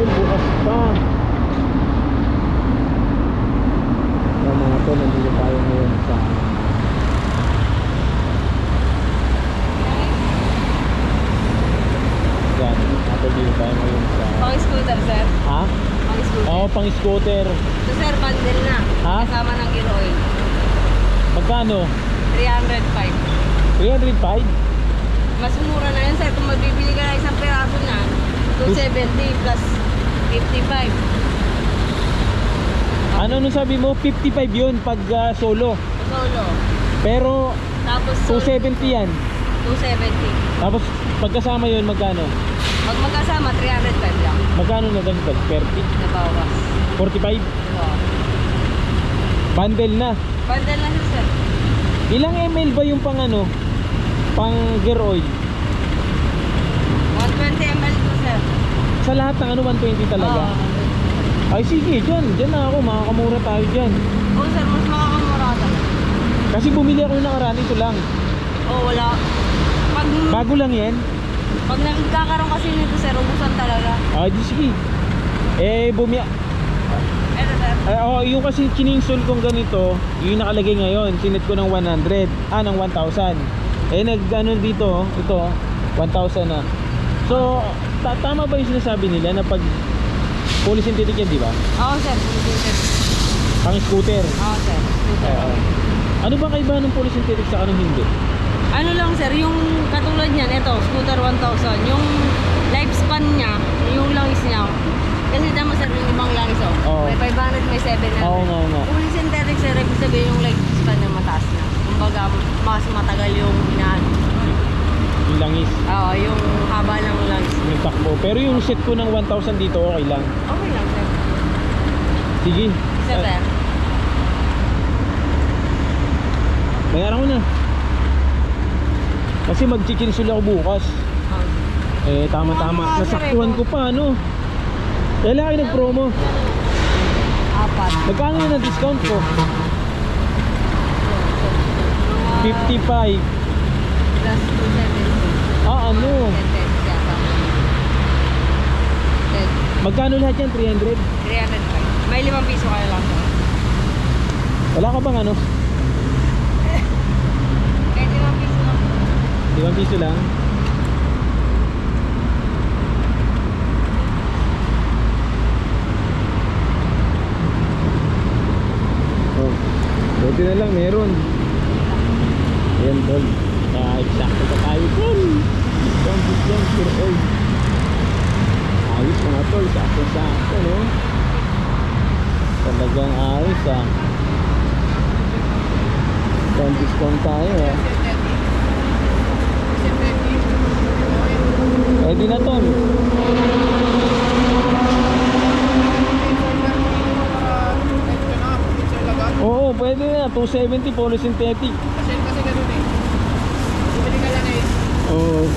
tol, bukas pa. Yan mga tol, nandito tayo ngayon sa Yan, nandito tayo ngayon sa Pang scooter, sir. Ha? Pang scooter. Oo, pang scooter. So, sir, bundle na. Ha? Kasama ng gear oil. Magkano? 305. 305? Mas mura na yun, sir. Kung magbibili ka na isang peraso na, 270 plus 55. Ano nung sabi mo? 55 yun pag ah, solo. Solo. Pero Tapos, solo, 270 yan. 270. Tapos pagkasama yun magkano? Pag magkasama, 305 lang. Magkano na dagdag? 30? Nabawas. 45? Diba? Bundle na. Bundle na siya, sir. Ilang ml ba yung pang ano? Pang gear oil? 120 ml. Sa lahat ng ano 120 talaga? Oo. Ay sige, dyan. Dyan na ako. Makakamura tayo dyan. Oo, sir. Mas makakamura talaga. Kasi bumili ako ng nakaraan ito lang. Oo, wala. Pag, Bago lang yan. pag nagkakaroon kasi nito, sir, ubusan talaga. Ay di sige. Eh bumi... Sir. Ay, oh, yung kasi kininsol kong ganito, yung nakalagay ngayon, sinet ko ng 100, ah, ng 1,000. Eh, nag, ano dito, ito, 1,000 na. So, ta- tama ba yung sinasabi nila na pag fully synthetic yan, di ba? Oo, sir. Scooter. Pang scooter. Oo, sir. Scooter. Oo. ano ba kaibahan ng fully synthetic sa anong hindi? Ano lang, sir, yung katulad niyan, ito, scooter 1,000. Yung lifespan niya, yung langis niya, kasi tama sir, yung ibang langis, oh. Oo. May 500, may 700. Oo nga nga. Kung synthetic, sir, ibig sabihin yung lifespan niya mataas na. Kumbaga, mas matagal yung inaano. Yung langis, Oo, yung haba ng langis. yung takbo. Pero yung set ko ng 1,000 dito, okay lang. Okay lang, sir. Sige. Sir, Ah, sir. bayaran ko na. Kasi mag-chicken ako bukas. Oo. Eh, tama-tama. Nasaktuhan eh, ko pa, ano? Kailan kayo nag-promo? Apat. Magkano yun ang discount ko? 55. Plus 270. Ah, ano? 10 yata. 10. Magkano lahat yan? 300? 305. May limang piso kaya lang. Wala ka bang ano? Kahit limang piso lang. 5 piso lang? Oh, buti na lang meron. Ayan, tol. Kaya eksakto pa tayo, tol. Bambus lang, sure oil. Ayos mga tol, sakto-sakto, no? Talagang ayos, ah. Pang discount tayo, ah. Pwede na, tol. Oo, pwede na. 270 polysynthetic. Oo.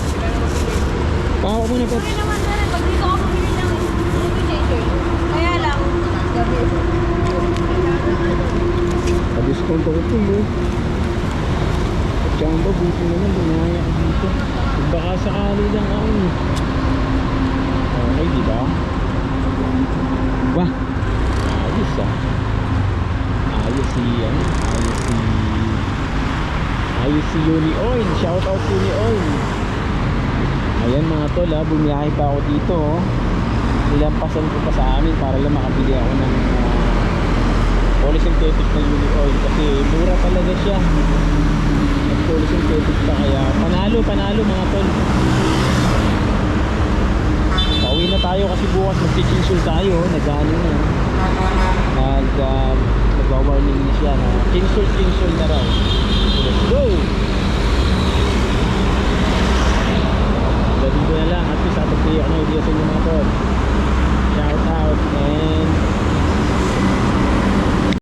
Pahawa mo na, naman sir, pag dito ako bumili ng combination, kaya lang, gabi. Pa-discount ako ito, mo. Tsamba, buti naman. Lumaya ako dito. Baka sakali lang ako. eh. Okay, di ba? Wah! Ayos ah. Ayos si, ano? Ayos si... Ayos si Uni Oil. Shout out Uni Oil. Ayan mga tol ha, bumiyahe pa ako dito oh. Ko pa sa amin para lang makabili ako ng uh, polysynthetic na Uni Oil kasi mura talaga siya. At polysynthetic pa kaya panalo, panalo mga tol. Pauwi na tayo kasi bukas mag-chinchin tayo, nag-ano na.